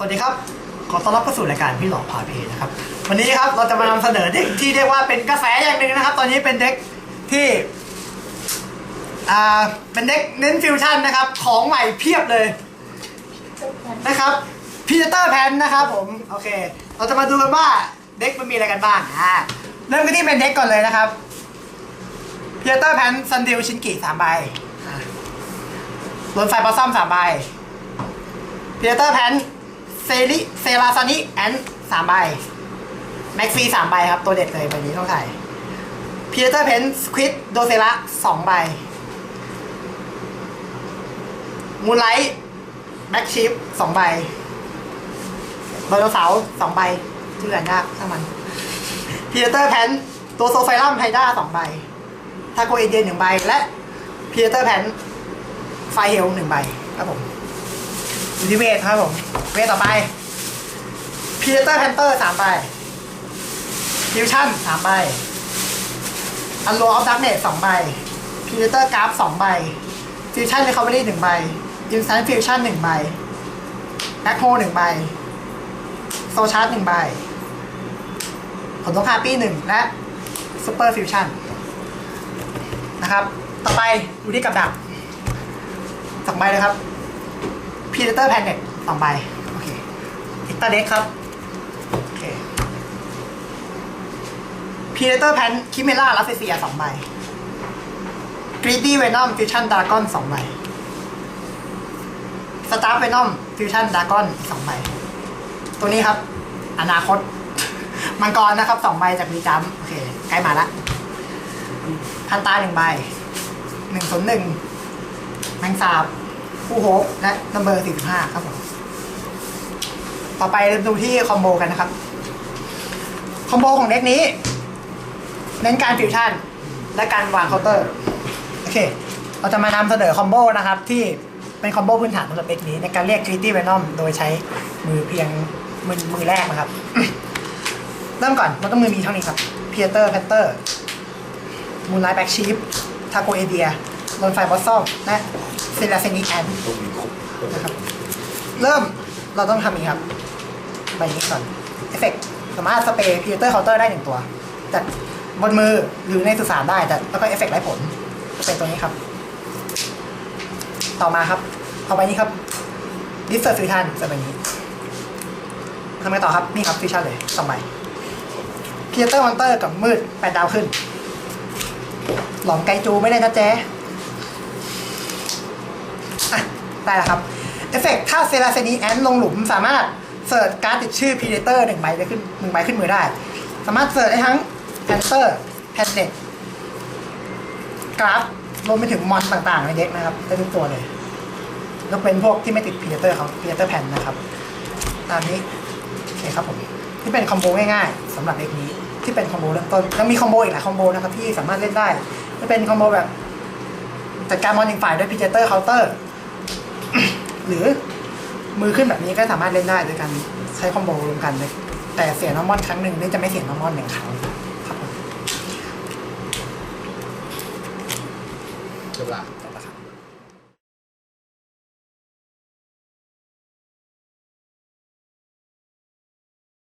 วัสดีครับ ขอต้อนรับเข้าสู่รายการพี่หลอกพาเพจนะครับ วันนี้ครับเราจะมานำเสนอเด็กที่เรียกว่าเป็นกระแสอย่างหนึ่งนะครับ ตอนนี้เป็นเด็กที่ อ่า เป็นเด็กเน้นฟิวชั่นนะครับ ของใหม่เพียบเลยนะครับพีเตอร์แพนนะครับผม โอเค เราจะมาดูกันว่าเด็กมันมีอะไรกันบ้าง อ่า เริ่มกันที่เป็นเด็กก่อนเลยนะครับพีเตอร์แพนซันดิลชินกิสามใบรถไฟบอสซัมสามใบพีเตอร์แพน เซริเซราซานิแอนสามใบแม็กฟีสามใบครับ ตัวเด็ดเลยใบนี้ต้องใส่พีเตอร์แพนสควิดโดเซระสองใบมูนไลท์แบ็กชิปสองใบไดโนเสาร์สองใบชื่ออ่านยากช่างมันพีเตอร์แพนตัวโซไฟลัมไฮด้าสองใบทาโกเอเดียนหนึ่งใบและพีเตอร์แพนไฟเฮลหนึ่งใบครับผม อยู่ที่เวทครับผม เวทต่อไปพีเตอร์แพนเตอร์สามใบฟิวชั่นสามใบอันโลออฟดักเนตสองใบพีเตอร์กราฟสองใบฟิวชั่นเรคคอเวอรี่หนึ่งใบอินสแตนฟิวชั่นหนึ่งใบแบ็คโฮหนึ่งใบโซชาร์ตหนึ่งใบผลต้องคาปี้หนึ่งและซูเปอร์ฟิวชั่นนะครับ ต่อไปดูที่กับดักสองใบเลยครับ พีเตอร์แพนเน็ตสองใบโอเคอิตาเด็กครับโอเคพีเตอร์แพนคิเมล่าลัสเซียสองใบกรีตี้เวนอมฟิวชั่นดากอนสองใบสตาร์เวนอมฟิวชั่นดากอนสองใบตัวนี้ครับ อนาคต มังกรนะครับสองใบจากรีจัมโอเคใกล้มาละพันตาหนึ่งใบหนึ่งศูนย์หนึ่งแมงสาบ คู่โฮปและนัมเบอร์45ครับผมต่อไปเราดูที่คอมโบกันนะครับ คอมโบของเด็กนี้ เน้นการฟิวชั่น และการวางเคาน์เตอร์ โอเค เราจะมานำเสนอคอมโบนะครับ ที่เป็นคอมโบพื้นฐานสำหรับเด็กนี้ ในการเรียก Gritty Venom โดยใช้มือเพียงมือมือแรกนะครับ เริ่มก่อนมันต้องมือมีเท่านี้ครับ p พีเตอร์แพนเตอร์มูนไลท์แบ็กชีฟทาโกเอเดียลอนไฟบอสซอมและ เซลาเซนิกแอนนะครับเริ่มเราต้องทำอย่างนี้ครับใบนี้ก่อนเอฟเฟกสามารถสเปรย์พีเตอร์เคาน์เตอร์ได้หนึ่งตัวแต่บนมือหรือในสุสานได้แต่แล้วก็เอฟเฟกไร้ผลจะเป็นตัวนี้ครับ ต่อมาครับ เอาใบนี้ครับดิสเซอร์ฟิวชันจะใบนี้ทำไงต่อครับ นี่ครับฟิวชันเลยสองใบพีเตอร์มอนเตอร์กับมืดแปดดาวขึ้น หลอมไกจูไม่ได้นะแจ๊ อะ ได้แล้วครับเอฟเฟกต์ถ้าเซราเซนีแอนลงหลุมสามารถเสิร์ชการ์ดติดชื่อพีเดเตอร์หนึ่งใบได้ขึ้นหนึ่งใบขึ้นมือได้ สามารถเสิร์ชได้ทั้งแพนเตอร์แพนเน็ตกราฟรวมไปถึงมอนต่างๆในเด็กนะครับได้ทุกตัวเลยยกเป็นพวกที่ไม่ติดพีเดเตอร์เขาพีเดเตอร์แพนนะครับ ตามนี้โอเคครับผมที่เป็นคอมโบง่ายๆสำหรับเด็กนี้ที่เป็นคอมโบเริ่มต้นแล้วมีคอมโบอีกหลายคอมโบนะครับที่สามารถเล่นได้ไม่เป็นคอมโบแบบจัดการมอนหนึ่งฝ่ายด้วยพีเดเตอร์เคาน์เตอร์ หรือมือขึ้นแบบนี้ก็สามารถเล่นได้โดยการใช้คอมโบรวมกันเลยแต่เสียน้องมอนครั้งหนึ่งนี่จะไม่เสียน้องมอนหนึ่งครั้งครับจบละ